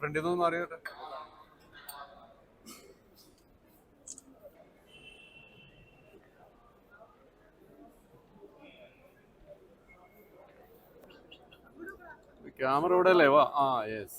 ഫ്രണ്ടിൽ നിന്ന് മാറിയോട്ടെ ക്യാമറ ഇവിടെ അല്ലേ? വാ. ആ യെസ്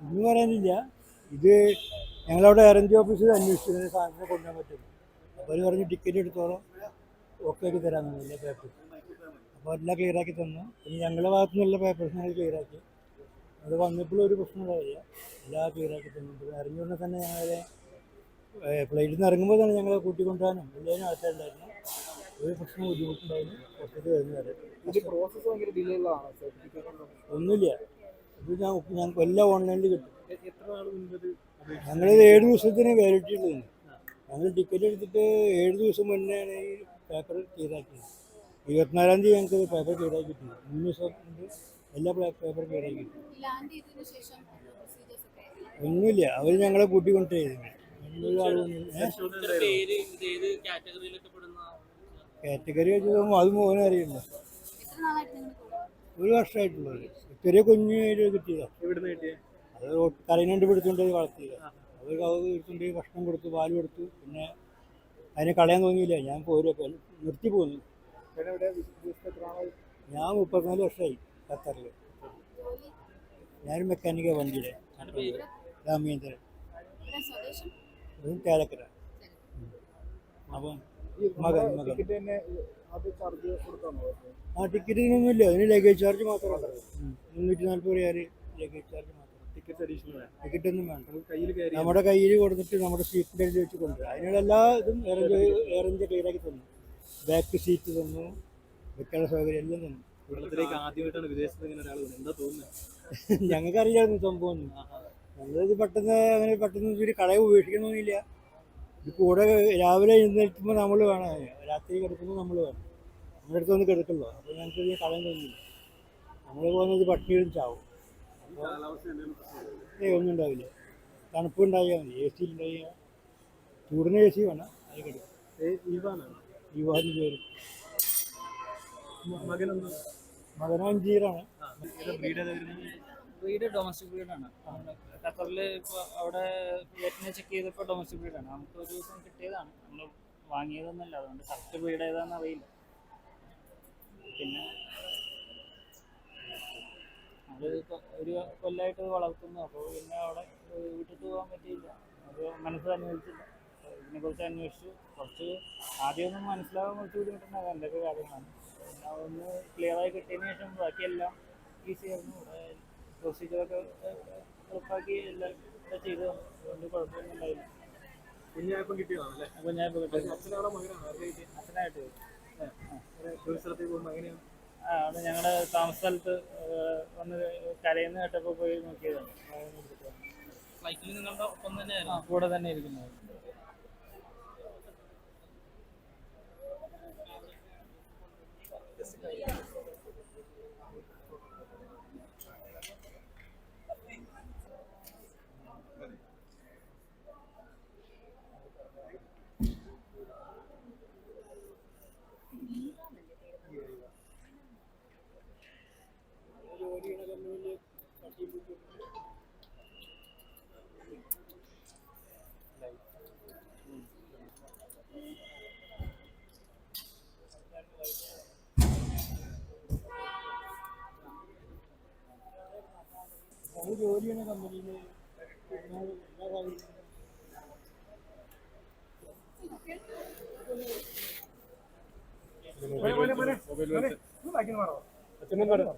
എന്ന് പറയാനില്ല. ഇത് ഞങ്ങളവിടെ എയർ ഇന്ത്യ ഓഫീസിൽ അന്വേഷിച്ചു സാധനത്തിന് കൊണ്ടുപോകാൻ പറ്റും. അവർ പറഞ്ഞു ടിക്കറ്റ് എടുത്തോളം. ഓക്കെ ആക്കി തരാമെന്ന് എല്ലാ പേപ്പേഴ്സ് അപ്പോൾ എല്ലാം ക്ലിയർ ആക്കി തന്നു. ഇനി ഞങ്ങളുടെ ഭാഗത്തു നിന്നുള്ള പേപ്പേഴ്സ് ഞങ്ങൾ ക്ലിയർ ആക്കി. അത് വന്നപ്പോഴും ഒരു പ്രശ്നം ഉണ്ടാവില്ല എല്ലാം ക്ലിയർ ആക്കി തന്നു. ഇറങ്ങിയുടനെ തന്നെ ഞങ്ങളെ ഫ്ലൈറ്റിൽ നിന്ന് ഇറങ്ങുമ്പോൾ തന്നെ ഞങ്ങളെ കൂട്ടിക്കൊണ്ടുവരാനും എല്ലാവരും ആൾക്കാരുണ്ടായിരുന്നു ഒരു പ്രശ്നം ബുദ്ധിമുട്ടുണ്ടായിരുന്നു പുറത്തേക്ക് വരുന്ന വരെ. ഇതിന്റെ പ്രോസസ്സ് ഭയങ്കര ഡിലേ ഉള്ളതാണ് സർട്ടിഫിക്കറ്റ് ഒന്നുമില്ല. ഇത് ഞാൻ ഞങ്ങൾക്ക് എല്ലാം ഓൺലൈനിൽ കിട്ടും? ഞങ്ങളിത് ഏഴ് ദിവസത്തിന് വാലിഡിറ്റി ഉള്ളത് ഞങ്ങൾ ടിക്കറ്റ് എടുത്തിട്ട് ഏഴ് ദിവസം മുന്നെയാണ് ഈ പേപ്പർ ക്ലിയറാക്കിയത് ഇരുപത്തിനാലാം തീയതി ഞങ്ങൾക്ക് പേപ്പർ ക്ലിയറാക്കിയിട്ടുണ്ട് മൂന്ന് ദിവസം കൊണ്ട് എല്ലാ പേപ്പർ ക്ലിയറാക്കിയിട്ടുണ്ട് കിട്ടി. ഒന്നുമില്ല. അവർ ഞങ്ങളെ ആൾ പരിശോധന കാറ്റഗറി വെച്ച് നോക്കുമ്പോൾ അത് മോനെ അറിയില്ല. ഒരു വർഷമായിട്ടുള്ളത് ചെറിയ കുഞ്ഞു കിട്ടിയതാണ് അത് കരയിനുണ്ട് പിടിച്ചുകൊണ്ട് വളർത്തിയത്. അവർ അത് എടുത്തുകൊണ്ട് ഭക്ഷണം കൊടുത്തു പാൽ കൊടുത്തു. പിന്നെ അതിനെ കളയാൻ തോന്നിയില്ല. ഞാൻ പോരുക നിർത്തി പോന്നു. ഞാൻ മുപ്പത്തിനാല് വർഷമായി ഖത്തറിൽ ഞാനും ഞാനൊരു മെക്കാനിക്കാണ് വണ്ടിയുടെ രാമേന്ദ്രൻ. കേരക്കര ചേലക്കര അപ്പം മകൻ, മകൻ. ആ ടിക്കറ്റിനൊന്നുമില്ല അതിന് ലഗേജ് ചാർജ് മാത്രമേ ഉള്ളൂ മുന്നൂറ്റി നാൽപ്പത് രൂപ ലഗേജ് ചാർജ് ടിക്കറ്റ് ഒന്നും വേണ്ട. നമ്മുടെ കയ്യിൽ കൊടുത്തിട്ട് നമ്മുടെ സീറ്റിന്റെ എഴുതി വെച്ച് കൊണ്ടുവരും. അതിനുള്ള എല്ലാ ഇതും എയർ എയർ ഇന്ത്യ ക്ലിയറാക്കി തന്നു. ബാക്ക് സീറ്റ് തന്നു. വെക്കാനുള്ള സൗകര്യം എല്ലാം തന്നു. കേരളത്തിലേക്ക് ആദ്യമായിട്ടാണ് വിദേശത്ത് ഇങ്ങനെ ഒരാൾ വന്നത്. എന്താ തോന്നുന്നത് ഞങ്ങൾക്കറിയായിരുന്നു സംഭവം. നമ്മളിത് പെട്ടെന്ന് അങ്ങനെ പെട്ടെന്ന് ഒരു കടയെ ഉപേക്ഷിക്കണമെന്നില്ല. ഇത് കൂടെ രാവിലെ എഴുന്നേൽക്കുമ്പോൾ നമ്മൾ വേണം. രാത്രി കിടക്കുമ്പോൾ നമ്മൾ വേണം. നമ്മുടെ അടുത്ത് വന്ന് കിടക്കല്ലോ അപ്പോൾ ഞങ്ങൾക്ക് കടയും തോന്നില്ല നമ്മൾ പോകുന്നത് പട്ടിയും ചാവും? ഏ ഒന്നും ഉണ്ടാവില്ല. തണുപ്പ് ഉണ്ടായാൽ മതി എ സി ഉണ്ടായാൽ ചൂടിന് എ സി വേണം അത് കിട്ടും ഏ, ഇവാനാണ്? ഈ വാഹനം പേരും മകന അഞ്ചീറാണ്. ബ്രീഡ് ഡൊമസ്റ്റിക് ബ്രീഡാണ് ഖത്തറിൽ ഇപ്പോൾ അവിടെ വെറ്റിനെ ചെക്ക് ചെയ്തപ്പോൾ ഡൊമസ്റ്റിക് ബ്രീഡാണ് നമുക്ക് ഒരു ദിവസം കിട്ടിയതാണ്. നമ്മൾ വാങ്ങിയതൊന്നുമല്ല അതുകൊണ്ട് കറക്റ്റ് ബ്രീഡ് ഏതാണെന്ന് അറിയില്ല. പിന്നെ അത് ഒരു കൊല്ലമായിട്ട് വളർത്തുന്നു. അപ്പോൾ പിന്നെ അവിടെ വിട്ടിട്ട് പോകാൻ പറ്റിയില്ല. അത് മനസ്സ് അനുവദിച്ചില്ല ഇതിനെക്കുറിച്ച് അന്വേഷിച്ചു. കുറച്ച് ആദ്യമൊന്നും മനസ്സിലാവാൻ കുറച്ച് ബുദ്ധിമുട്ടുണ്ടാകും എന്തൊക്കെ കാര്യങ്ങളാണ്. പിന്നെ അതൊന്ന് ക്ലിയറായി കിട്ടിയതിന് ശേഷം ബാക്കിയെല്ലാം ഈസി ആയിരുന്നു. ഇവിടെ പ്രൊസീജിയറൊക്കെ എളുപ്പമാക്കി എല്ലാം ഒക്കെ ചെയ്തു. അതുകൊണ്ട് കുഴപ്പമൊന്നും ഉണ്ടായില്ല. കുഞ്ഞായപ്പം കിട്ടിയതാണ് അല്ലേ ഇപ്പോൾ കിട്ടിയത് അച്ഛനാണോ മകനാണോ? അച്ഛനായിട്ട് പോകുമ്പോൾ എങ്ങനെയാണ്? അവിടെ ഞങ്ങളുടെ താമസ സ്ഥലത്ത് വന്ന് കരയുന്ന കേട്ടപ്പോൾ പോയി നോക്കിയതാണ്. ഫ്ലൈറ്റിൽ നിങ്ങളുടെ ഒപ്പം തന്നെ കൂടെ തന്നെ ഇരിക്കുന്നത്. ജോലി ചെയ്യുന്ന കമ്പനിയിൽ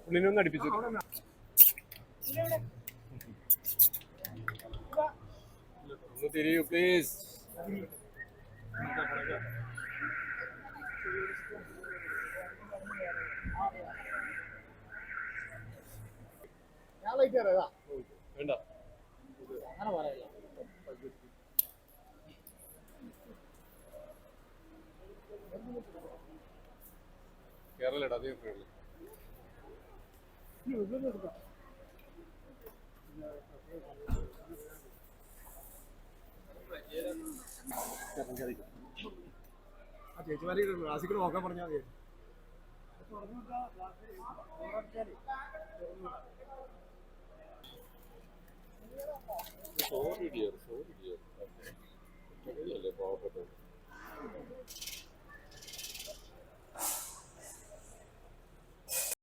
പുള്ളിനൊന്ന് അടുപ്പിച്ചു ഒന്ന് തിരിയൂ പ്ലീസ് വേണ്ട. കേരള അധികം ഫ്രീ ആ ചേച്ചിമാരെ ക്ലാസ്സിൽ നോക്കാൻ പറഞ്ഞാൽ മതി സോറി ഡിയർ സോറി ഡിയർ. അല്ലേ പാവപ്പെട്ടത്